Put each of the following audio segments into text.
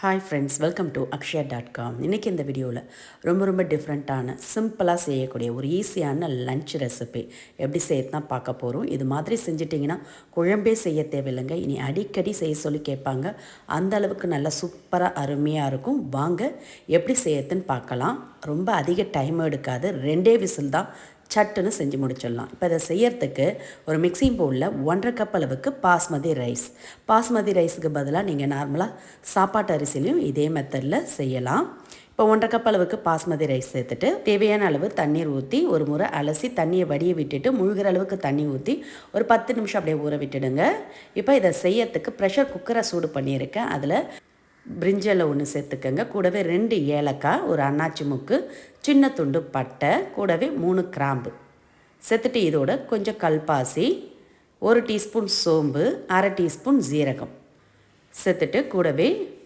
Hi friends welcome to Akshaya dot com இன்றைக்கி இந்த வீடியோவில் ரொம்ப ரொம்ப டிஃப்ரெண்ட்டான சிம்பிளாக செய்யக்கூடிய ஒரு ஈஸியான லஞ்ச் ரெசிபி எப்படி செய்யறதுனா பார்க்க போகிறோம் இது மாதிரி செஞ்சிட்டிங்கன்னா குழம்பே செய்ய தேவையில்லைங்க. இனி அடிக்கடி செய்ய சொல்லி கேட்பாங்க. அந்த அளவுக்கு நல்லா சூப்பராக அருமையாக இருக்கும். வாங்க எப்படி செய்யறதுன்னு பார்க்கலாம். ரொம்ப அதிக டைம் எடுக்காது. ரெண்டே விசில் தான் சட்டுன்னு செஞ்சு முடிச்சிடலாம். இப்போ இதை செய்யறதுக்கு ஒரு மிக்சிங் பவுலில் ஒன்றரை கப் அளவுக்கு பாஸ்மதி ரைஸ். பாஸ்மதி ரைஸுக்கு பதிலாக நீங்கள் நார்மலாக சாப்பாட்டு அரிசிலையும் இதே மெத்தடில் செய்யலாம். இப்போ ஒன்றரை கப் அளவுக்கு பாஸ்மதி ரைஸ் சேர்த்துட்டு தேவையான அளவு தண்ணீர் ஊற்றி ஒரு முறை அலசி தண்ணியை வடிய விட்டுட்டு முழுகிற அளவுக்கு தண்ணி ஊற்றி ஒரு பத்து நிமிஷம் அப்படியே ஊற விட்டுடுங்க. இப்போ இதை செய்யறதுக்கு ப்ரெஷர் குக்கரை சூடு பண்ணியிருக்கேன். அதில் பிரிஞ்சலை ஒன்று சேர்த்துக்கங்க. கூடவே ரெண்டு ஏலக்காய் ஒரு அன்னாச்சி முக்கு சின்ன துண்டு பட்டை கூடவே மூணு கிராம்பு. செத்துட்டு இதோட கொஞ்சம் கல்பாசி ஒரு டீஸ்பூன் சோம்பு அரை டீஸ்பூன் ஜீரகம் சேர்த்துட்டு கூடவே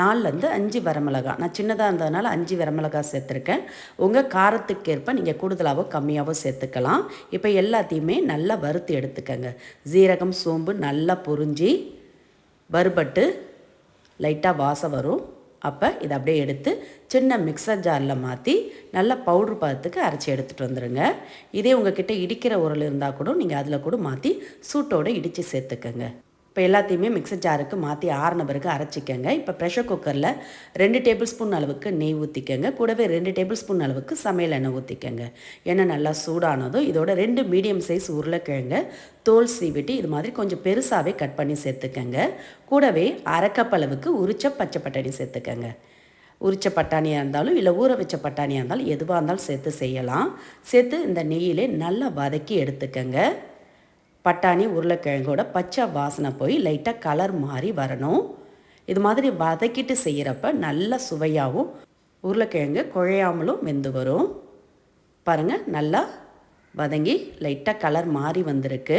நாலுலேருந்து அஞ்சு வரமிளகா நான் சின்னதாக இருந்ததுனால அஞ்சு வரமிளகா சேர்த்துருக்கேன். உங்கள் காரத்துக்கேற்ப நீங்கள் கூடுதலாகவோ கம்மியாகவோ சேர்த்துக்கலாம். இப்போ எல்லாத்தையுமே நல்லா வறுத்து எடுத்துக்கங்க. ஜீரகம் சோம்பு நல்லா பொறிஞ்சி வறுபட்டு லைட்டாக வாசம் வரும். அப்போ இதை அப்படியே எடுத்து சின்ன மிக்சர் ஜாரில் மாற்றி நல்லா பவுட்ரு பதத்துக்கு அரைச்சி எடுத்துகிட்டு வந்துடுங்க இதே உங்ககிட்ட இடிக்கிற உரல் இருந்தால் கூட நீங்கள் அதில் கூட மாற்றி சூட்டோடு இடித்து சேர்த்துக்கங்க. இப்போ எல்லாத்தையுமே மிக்சர் ஜாருக்கு மாற்றி ஆறின பிறகு அரைச்சிக்கங்க. இப்போ ப்ரெஷர் குக்கரில் ரெண்டு டேபிள் ஸ்பூன் அளவுக்கு நெய் ஊற்றிக்கங்க கூடவே ரெண்டு டேபிள் ஸ்பூன் அளவுக்கு சமையல் எண்ணெய் ஊற்றிக்கங்க எண்ணெய் நல்லா சூடானதும் இதோட ரெண்டு மீடியம் சைஸ் உருளைக்கிழங்க தோல் சீவிட்டு இது மாதிரி கொஞ்சம் பெருசாகவே கட் பண்ணி சேர்த்துக்கங்க. கூடவே அரைக்கப் அளவுக்கு உரிச்ச பச்சை பட்டாணி சேர்த்துக்கங்க. உரிச்ச பட்டாணியாக இருந்தாலும் இல்லை ஊற வச்ச பட்டாணியாக இருந்தாலும் எதுவாக இருந்தாலும் சேர்த்து செய்யலாம். சேர்த்து இந்த நெய்யிலே நல்லா வதக்கி எடுத்துக்கங்க. பட்டாணி உருளைக்கிழங்கோட பச்சை வாசனை போய் லைட்டாக கலர் மாறி வரணும். இது மாதிரி வதக்கிட்டு செய்கிறப்ப நல்ல சுவையாகவும் உருளைக்கிழங்கு குழையாமலும் வெந்து வரும். பாருங்கள் நல்லா வதங்கி லைட்டாக கலர் மாறி வந்திருக்கு.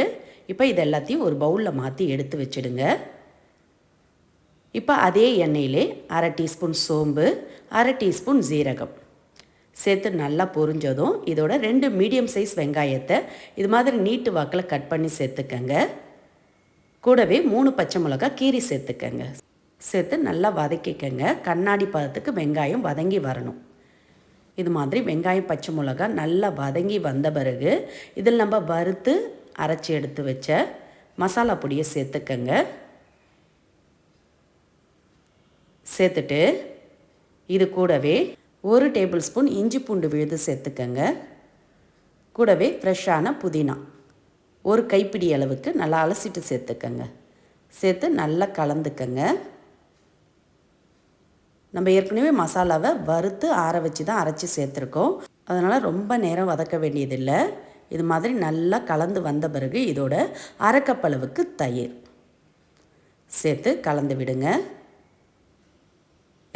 இப்போ இது எல்லாத்தையும் ஒரு பவுலில் மாற்றி எடுத்து வச்சுடுங்க. இப்போ அதே எண்ணெயிலே அரை டீஸ்பூன் சோம்பு அரை டீஸ்பூன் ஜீரகம் சேர்த்து நல்லா பொரிஞ்சதும் இதோட ரெண்டு மீடியம் சைஸ் வெங்காயத்தை இது மாதிரி நீட்டு வாக்கில் கட் பண்ணி சேர்த்துக்கங்க. கூடவே மூணு பச்சை மிளகா கீரி சேர்த்துக்கங்க. சேர்த்து நல்லா வதக்கிக்கங்க. கண்ணாடி பதத்துக்கு வெங்காயம் வதங்கி வரணும். இது மாதிரி வெங்காயம் பச்சை மிளகா நல்லா வதங்கி வந்த பிறகு இதில் நம்ம வறுத்து அரைச்சி எடுத்து வச்ச மசாலா பொடியை சேர்த்துக்கங்க. சேர்த்துட்டு இது கூடவே ஒரு டேபிள் ஸ்பூன் இஞ்சி பூண்டு விழுது சேர்த்துக்கங்க. கூடவே ஃப்ரெஷ்ஷான புதினா. ஒரு கைப்பிடி அளவுக்கு நல்லா அலசிட்டு சேர்த்துக்கங்க. சேர்த்து நல்லா கலந்துக்கங்க. நம்ம ஏற்கனவே மசாலாவை வறுத்து ஆற வச்சு தான் அரைச்சி சேர்த்துருக்கோம். அதனால் ரொம்ப நேரம் வதக்க வேண்டியதில்லை. இது மாதிரி நல்லா கலந்து வந்த பிறகு இதோட அரைக்கப்பளவுக்கு தயிர். சேர்த்து கலந்து விடுங்க.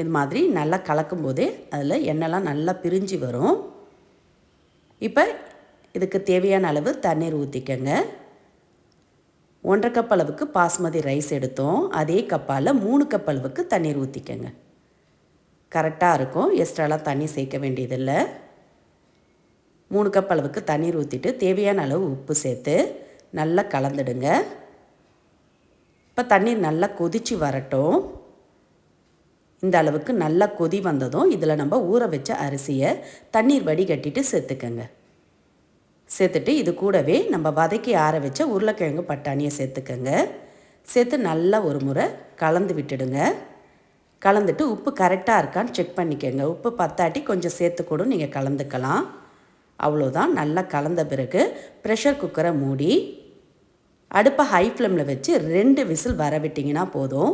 இது மாதிரி நல்லா கலக்கும் போதே அதில் எண்ணெய்லாம் நல்லா பிரிஞ்சு வரும். இப்போ இதுக்கு தேவையான அளவு தண்ணீர் ஊற்றிக்கங்க ஒன்றரை கப் அளவுக்கு பாஸ்மதி ரைஸ் எடுத்தோம். அதே கப்பால் மூணு கப் அளவுக்கு தண்ணீர் ஊற்றிக்கங்க கரெக்டாக இருக்கும். எக்ஸ்ட்ராலாம் தண்ணி சேர்க்க வேண்டியதில்லை. மூணு கப் அளவுக்கு தண்ணீர் ஊற்றிட்டு தேவையான அளவு உப்பு சேர்த்து நல்லா கலந்துடுங்க. இப்போ தண்ணீர் நல்லா கொதித்து வரட்டும். இந்த அளவுக்கு நல்லா கொதி வந்ததும் இதில் நம்ம ஊற வச்ச அரிசியை தண்ணீர் வடிகட்டிட்டு சேர்த்துக்கங்க. சேர்த்துட்டு இது கூடவே நம்ம வதக்கி ஆற வச்ச உருளைக்கிழங்கு பட்டாணியை சேர்த்துக்கங்க. சேர்த்து நல்லா ஒரு முறை கலந்து விட்டுடுங்க. கலந்துட்டு உப்பு கரெக்டாக இருக்கான்னு செக் பண்ணிக்கோங்க. உப்பு பத்தாட்டி கொஞ்சம் சேர்த்து கூட நீங்கள் கலந்துக்கலாம். அவ்வளோதான் நல்லா கலந்த பிறகு ப்ரெஷர் குக்கரை மூடி அடுப்பை ஹை ஃப்ளேமில் வச்சு ரெண்டு விசில் வர விட்டிங்கன்னா போதும்.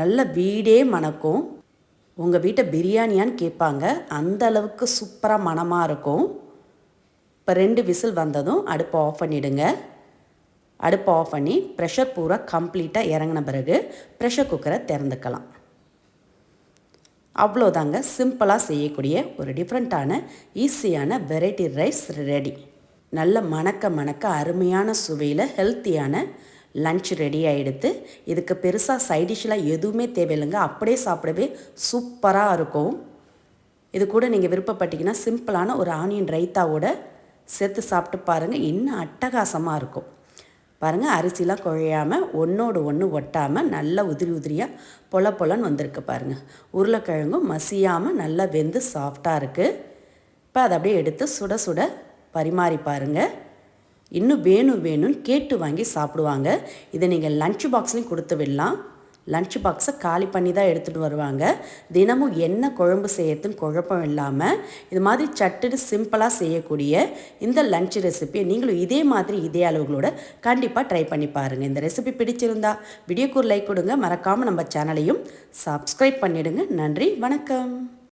நல்ல வீடே மணக்கும். உங்கள் வீட்டை பிரியாணியான்னு கேட்பாங்க. அந்த அளவுக்கு சூப்பராக மணமாக இருக்கும். இப்போ ரெண்டு விசில் வந்ததும் அடுப்பை ஆஃப் பண்ணிவிடுங்க அடுப்பை ஆஃப் பண்ணி ப்ரெஷர் பூரா கம்ப்ளீட்டாக இறங்கின பிறகு ப்ரெஷர் குக்கரை திறந்துக்கலாம். அவ்வளோதாங்க சிம்பிளாக செய்யக்கூடிய ஒரு டிஃப்ரெண்ட்டான ஈஸியான வெரைட்டி ரைஸ் ரெடி நல்ல மணக்க மணக்க அருமையான சுவையில் ஹெல்த்தியான லன்ச் ரெடி ஆகிடுது இதுக்கு பெருசாக சைடிஷ்லாம் எதுவுமே தேவையில்லைங்க. அப்படியே சாப்பிடவே சூப்பராக இருக்கும். இது கூட நீங்கள் விருப்பப்பட்டீங்கன்னா சிம்பிளான ஒரு ஆனியன் ரைத்தாவோட சேர்த்து சாப்பிட்டு பாருங்கள் இன்னும் அட்டகாசமாக இருக்கும். பாருங்கள் அரிசிலாம் குழையாமல் ஒன்றோடு ஒன்று ஒட்டாமல் நல்லா உதிரி உதிரியாக பொல பொலன்னு வந்திருக்கு பாருங்கள் உருளைக்கிழங்கும் மசியாமல் நல்லா வெந்து சாஃப்டாக இருக்குது இப்போ அதை அப்படியே எடுத்து சுட சுட பரிமாறி பாருங்கள் இன்னும் வேணும் வேணும்னு கேட்டு வாங்கி சாப்பிடுவாங்க. இதை நீங்கள் லஞ்ச் பாக்ஸ்லையும் கொடுத்து விடலாம். லஞ்ச் பாக்ஸை காலி பண்ணி தான் எடுத்துகிட்டு வருவாங்க. தினமும் என்ன குழம்பு செய்யறதுன்னு குழப்பம் இல்லாமல் இது மாதிரி சட்டுன்னு சிம்பிளாக செய்யக்கூடிய இந்த லஞ்ச் ரெசிபியை நீங்களும் இதே மாதிரி இதே அளவுகளோட கண்டிப்பாக ட்ரை பண்ணி பாருங்கள் இந்த ரெசிபி பிடிச்சிருந்தா வீடியோக்கு ஒரு லைக் கொடுங்க. மறக்காமல் நம்ம சேனலையும் சப்ஸ்கிரைப் பண்ணிவிடுங்க நன்றி வணக்கம்.